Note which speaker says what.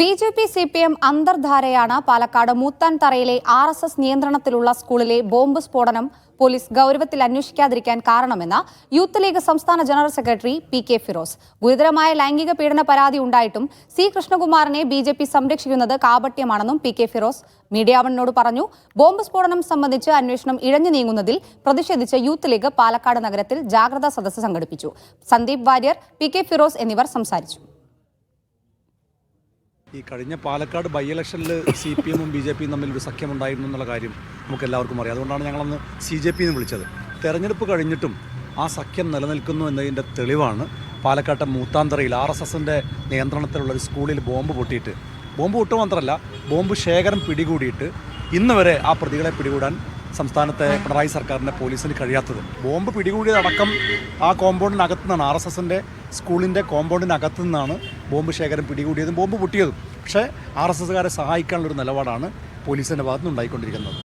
Speaker 1: B J P C P M അന്തർധാരയാണ് Palakkad മൂത്താൻതറയിലെ R S S നിയന്ത്രണത്തിലുള്ള സ്കൂളിലെ ബോംബ് സ്ഫോടനം പോലീസ് ഗൗരവത്തിൽ അന്വേഷിക്കാതിരിക്കാൻ കാരണമെന്ന് യൂത്ത് ലീഗ് സംസ്ഥാന general secretary P K Firoz. ഗുരുതരമായ ലൈംഗിക പീഡന പരാതി ഉണ്ടായിട്ടും സി കൃഷ്ണകുമാറിനെ ബി ജെ പി സംരക്ഷിക്കുന്നത് കാപട്യമാണെന്നും പി കെ ഫിറോസ് മീഡിയ വണ്ണിനോട് പറഞ്ഞു. ബോംബ് സ്ഫോടനം സംബന്ധിച്ച് അന്വേഷണം ഇഴഞ്ഞു നീങ്ങുന്നതിൽ പ്രതിഷേധിച്ച് യൂത്ത് ലീഗ് പാലക്കാട് നഗരത്തിൽ ജാഗ്രതാ സദസ്സ് സംഘടിപ്പിച്ചു. സന്ദീപ് വാര്യർ പി കെ ഫിറോസ് എന്നിവർ സംസാരിച്ചു.
Speaker 2: ഈ കഴിഞ്ഞ പാലക്കാട് ബൈ ഇലക്ഷനിൽ സി പി എമ്മും ബി ജെ പിയും തമ്മിൽ ഒരു സഖ്യമുണ്ടായിരുന്നു എന്നുള്ള കാര്യം നമുക്ക് എല്ലാവർക്കും അറിയാം. അതുകൊണ്ടാണ് ഞങ്ങളന്ന് സി ജെ പി എന്ന് വിളിച്ചത്. തെരഞ്ഞെടുപ്പ് കഴിഞ്ഞിട്ടും ആ സഖ്യം നിലനിൽക്കുന്നു എന്നതിന്റെ തെളിവാണ് പാലക്കാട്ടെ മൂത്താന്തറയിൽ ആർ എസ് എസിന്റെ നിയന്ത്രണത്തിലുള്ള ഒരു സ്കൂളിൽ ബോംബ് പൊട്ടിയിട്ട്. ബോംബ് പൊട്ടു മാത്രമല്ല ബോംബ് ശേഖരം പിടികൂടിയിട്ട് ഇന്ന് വരെ ആ പ്രതികളെ പിടികൂടാൻ സംസ്ഥാനത്തെ പിണറായി സർക്കാരിന്റെ പോലീസിന് കഴിയാത്തത്. ബോംബ് പിടികൂടിയതടക്കം ആ കോമ്പൗണ്ടിനകത്തു നിന്നാണ് ആർ എസ് എസിന്റെ സ്കൂളിന്റെ കോമ്പൗണ്ടിനകത്തു നിന്നാണ് ബോംബ് ശേഖരം പിടികൂടിയതും ബോംബ് പൊട്ടിയതും. പക്ഷേ ആർ എസ് ഒരു സഹായിക്കാനുള്ളൊരു നിലപാടാണ് പോലീസിന്റെ ഭാഗത്തുനിന്ന് ഉണ്ടായിക്കൊണ്ടിരിക്കുന്നത്